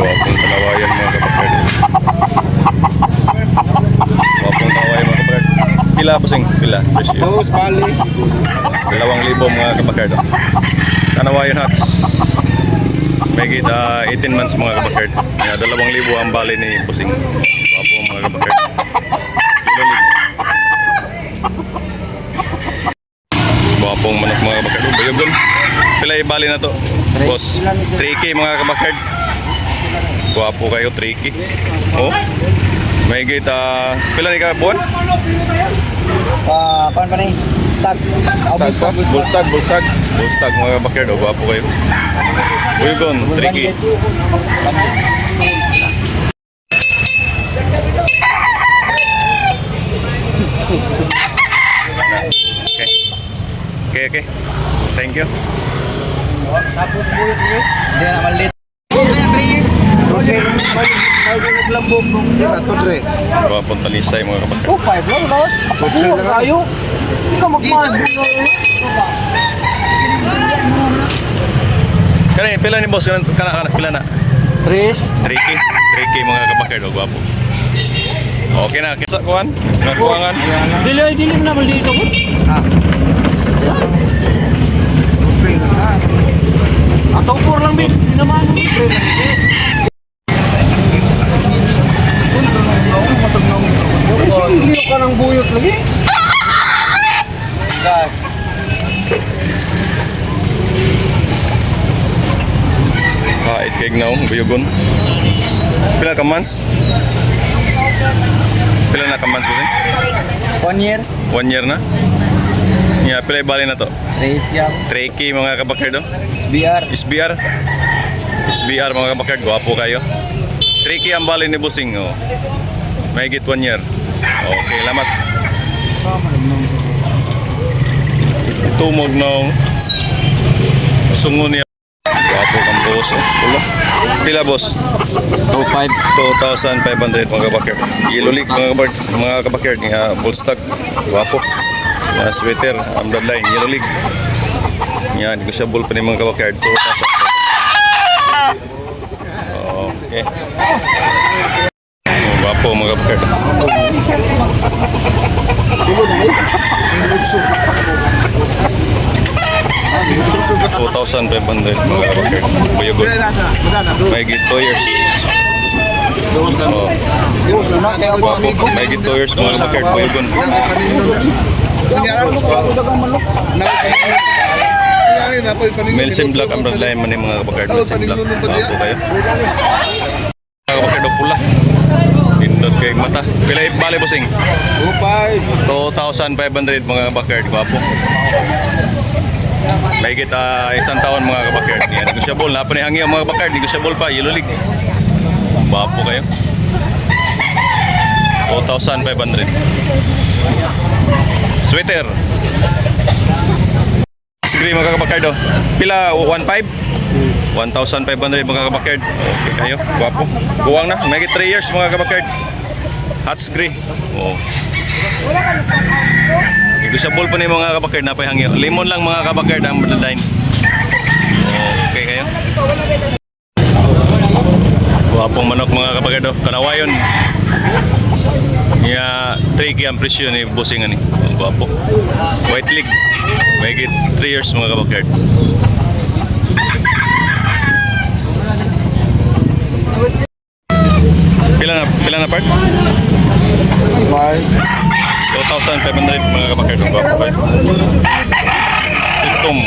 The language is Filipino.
Gwapong kalawayan mga kapatid. Gwapong kalawayan mga kapatid. Pila bossing? Pila? Presyo. Dos, bali. Dalawang libo mga kapatid. Kanawayan hats. May kita 18 months mga kapatid. Yeah, dalawang libo ang bali ni bossing. Gwapong mga kapatid. Lilolig. Gwapong manok mga kapatid. Bayog doon. Pila ibali na to? Boss. 3K mga kapatid. Gwapo kayo, tricky. Oh. May kita, pila ni ka buwan? Ah, pan pa ni? Stag. Obvious Stag, bullstag, bullstag. Bullstag mga bakir daw, gwapo kayo. Uygon, tricky. Okay. Okay, okay. Thank you. Tapos buyo buyo. Hindi na malit. Okay, Tris. Okay. May naglambog nung ato dre. Gwapong talisay mga kapatid. Oh, five lang, boss. Buyo kayo. Hindi ka magmahal. Kani, pila ni boss? Kana, kana, pila na? Tris. Tricky. Tricky mga kapakir daw, gwapo. Okay na, kisa kuhan? Nakuhangan? Dili, dili mo naman dito ko. Ah. Okay lang na. Ato por lang bin. Hindi naman. Okay lang. Gas. Kahit kay naong, buyugon. Pila ka months? Pila na ka months ba One year. One year na? Yeah, pila bali na to? Race yam. Tricky mga kapakir do? SBR. SBR? SBR mga kapakir, gwapo kayo. Tricky ang bali ni Busing, oh. May git one year. Okay, lamat. Tumog na sungo niya. Gwapo kang boss. Pula. Pila boss? 25. 2,500 mga kabakir. Yellow league mga kabakir, mga kabakir nga full stock. Guwapo. Nga sweater, ang bloodline, yellow league. Yan, negotiable pa ni mga kabakir. 2,000. Okay. Oh, Guwapo mga kabakir. 2,500 mga kabakir. Buyagot. May git 2 years. Oh. Guwapo. May git 2 years mga kabakir. Buyagon. Melsim Black ang bloodline man yung mga kabakir. Melsim Black. Guwapo kayo. Mga kabakir daw pula. Pindot kay mata. Pila bali busing? 2,500 mga kabakir. Guwapo. May kita isang taon mga kabakir. Yan, negosyable. Napa ni hangi ang mga kabakir. Negosyable pa. Yellow League. Guwapo kayo. 2,500. Sweater. Screen mga kabakard oh. Pila 1.5? 1,500 mga kabakard. Okay kayo. Guwapo. Kuwang na. May 3 years mga kabakard. Hot screen. Oh. Negosyable pa ni mga kabakard na pahangyo. Limon lang mga kabakard ang line. Okay kayo. Guwapong manok mga kabakard oh. Kanawayon. Ya, 3 ang presyo ni bossing ani. Ang Guwapo. White leg. May 3 years mga kabakard. Pila na pila na part? 2,500 mga Guwapo kayo. Itom.